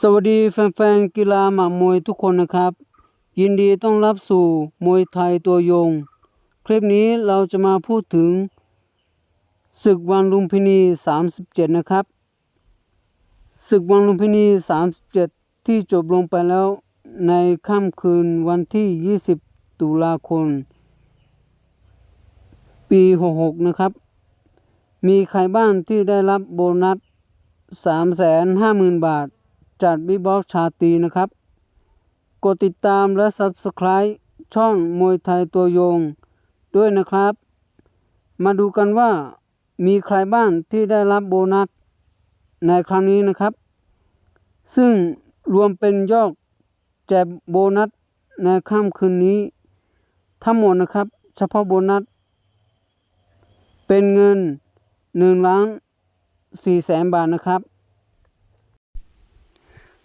สวัสดีแฟนๆกีฬาหมากมวยทุกคนนะครับ ยินดีต้อนรับสู่มวยไทยตัวยง คลิปนี้เราจะมาพูดถึงศึกวันลุมพินี 37 นะครับศึกวันลุมพินี 37 ที่จบลงไปแล้วในค่ำคืนวันที่ 20 ตุลาคม ปี 66 นะครับ มีใครบ้างที่ได้รับโบนัส 350,000 บาท จากบิ๊กบ็อกชาตีนะครับ กดติดตามและ Subscribe ช่องมวยไทยตัวยงด้วยนะครับ มาดูกันว่ามีใครบ้างที่ได้รับโบนัสในครั้งนี้นะครับ ซึ่งรวมเป็นยอดแจกโบนัสในค่ำคืนนี้ ทั้งหมดนะครับ เฉพาะโบนัส เป็นเงิน1ล้าน4แสนบาทนะครับ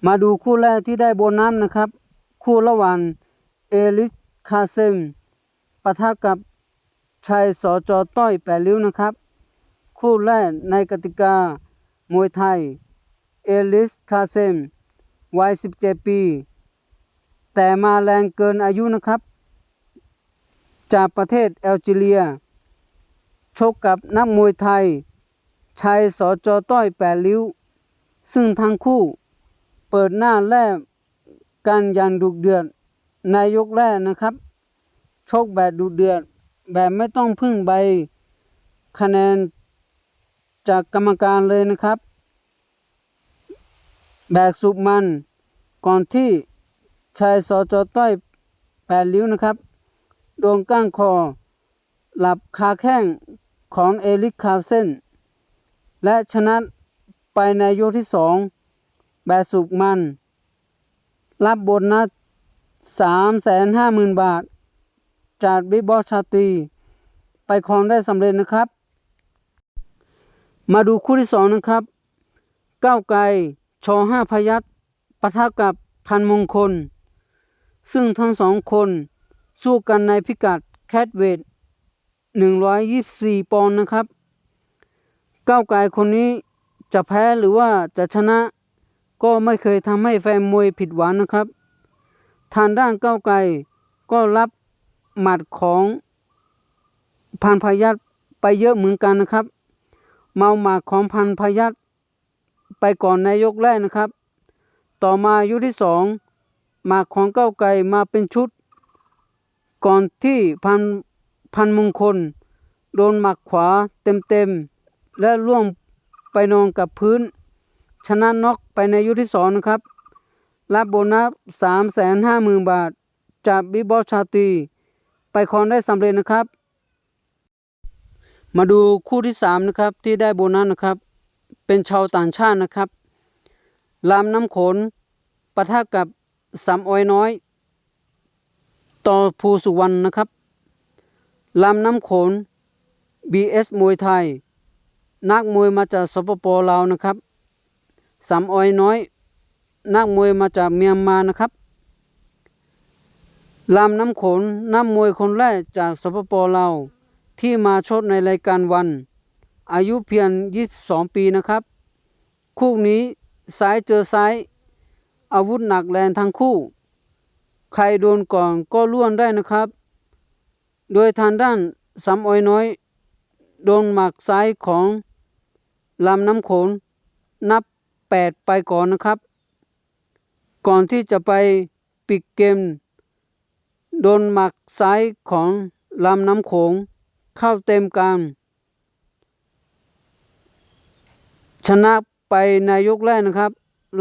มาดูคู่แรกที่ได้โบนัสนะครับ คู่ระหว่างเอลิสคาเซมปะทะกับชัยสอจอต้อยแปดริ้วนะครับ คู่แรกในกติกามวยไทย เอลิสคาเซมวัย 17 ปี แต่มาแรงเกินอายุนะครับ จากประเทศแอลจีเรีย ชกกับนักมวยไทยชัยสอจอต้อยแปดริ้ว ซึ่งทั้งคู่ เปิดหน้าแรกกันอยันดุเดือดในยกแรกนะครับ โชกแบบดุเดือดแบบไม่ต้องพึ่งใบคะแนนจากกรรมการเลยนะครับ แบกสุกมันก่อนที่ชายสอจอต้อยแปดลิ้วนะครับ โดนก้างคอ หลับคาแข้งของเอลิกคาเซนและชนะไปในยกที่สอง แบสุกมัน รับโบนัสสามแสนห้าหมื่นบาท จากบิ๊กบอสชาตี ไปครองได้สำเร็จนะครับ มาดูคู่ที่สองนะครับ ก้าวไกลชอห้าพยัตปะทะกับพันมงคล ซึ่งทั้งสองคนสู้กันในพิกัดแคทเวท124 ปอนด์นะครับ ก้าวไกลคนนี้จะแพ้หรือว่าจะชนะ ก็ไม่เคยทำให้แฟนมวยผิดหวังนะครับ ทางด้านก้าวไกลก็รับหมัดของพันพยัตไปเยอะเหมือนกันนะครับ เมาหมัดของพันพยัตไปก่อนในยกแรกนะครับ ต่อมายกที่สองหมากของก้าวไกลมาเป็นชุด ก่อนที่พันพันมงคล โดนหมักขวาเต็มๆและล่วงไปนอนกับพื้น ชนะน็อก ไปในยุคที่สองนะครับ รับโบนัสสามแสนห้าหมื่นบาท จากบิ๊กบอสชาตีไปครองได้สำเร็จนะครับ มาดูคู่ที่สามนะครับที่ได้โบนัสนะครับ เป็นชาวต่างชาตินะครับลามน้ำโขนปะทะกับสามอ้อยน้อย ต่อภูสุวรรณนะครับลำน้ำโขน BS มวยไทย นักมวยมาจากสปปลาวนะครับ สามอ้อยน้อย นักมวยมาจากเมียนมานะครับลำน้ำโขนนักมวยคนแรกจากสปปลาวที่มาชกในรายการวัน อายุเพียง 22 ปีนะครับ คู่นี้ซ้ายเจอซ้าย อาวุธหนักแรงทั้งคู่ ใครโดนก่อนก็ล้วนได้นะครับ โดยทางด้านสำอ้อยน้อย โดนหมักซ้ายของลำน้ำโขนนับ แปดไปก่อนนะครับ ก่อนที่จะไปปิดเกม โดนหมักซ้ายของลำน้ำโขงเข้าเต็มกลางชนะไปในยกแรกนะครับ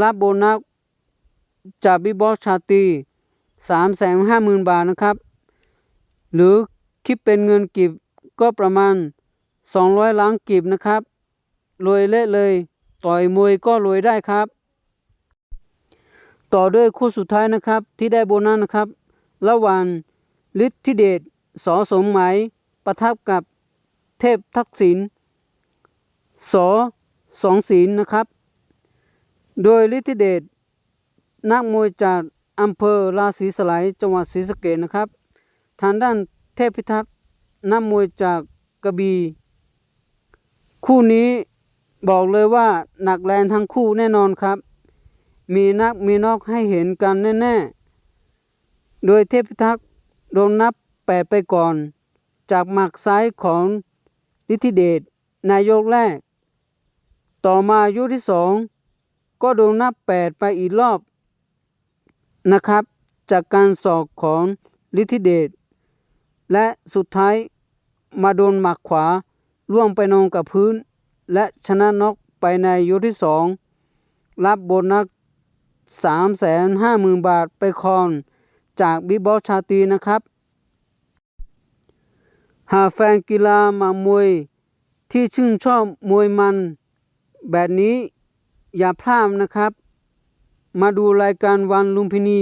รับโบนัสจากบิ๊กบอสชาตีสามแสนห้าหมื่นบาทนะครับ หรือคิดเป็นเงินกีบก็ประมาณ 200 ล้านกีบนะครับรวยเละเลย ต่อยมวยก็รวยได้ครับ ต่อด้วยคู่สุดท้ายนะครับที่ได้โบนัสนะครับ ระหว่างฤทธิเดชสอสมหมายประทับกับเทพทักษิณสอสองศีลนะครับ โดยฤทธิเดชนักมวยจากอำเภอราศีสไลยจังหวัดศรีสะเกษนะครับ ทางด้านเทพพิทักษ์นักมวยจากกระบี่คู่นี้ บอกเลยว่าหนักแรงทั้งคู่แน่นอนครับ มีนักมีนอกให้เห็นกันแน่ๆ โดยเทพิทักษ์โดนนับแปดไปก่อน จากหมักซ้ายของฤทธิเดชนายกแรก ต่อมายุที่สองก็โดนนับแปดไปอีกรอบนะครับ จากการสอกของฤทธิเดชและสุดท้ายมาโดนหมักขวาล่วงไปนอนกับพื้น และชนะน็อกไปในยกที่สองรับโบนัสสามแสนห้าหมื่นบาทไปครองจากบิ๊กบอสชาตีนะครับ หากแฟนกีฬาหมามวยที่ชื่นชอบมวยมัน แบบนี้อย่าพลาดนะครับ มาดูรายการวันลุมพินี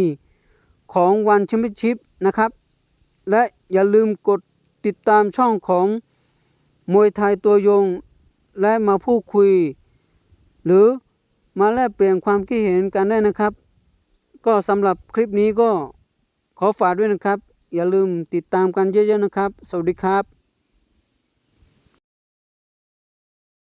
ของวันแชมเปี้ยนชิพนะครับ และอย่าลืมกดติดตามช่องของมวยไทยตัวยง และมาพูดคุย หรือมาแลกเปลี่ยนความคิดเห็นกันได้นะครับ ก็สำหรับคลิปนี้ก็ขอฝากด้วยนะครับ อย่าลืมติดตามกันเยอะๆนะครับ สวัสดีครับ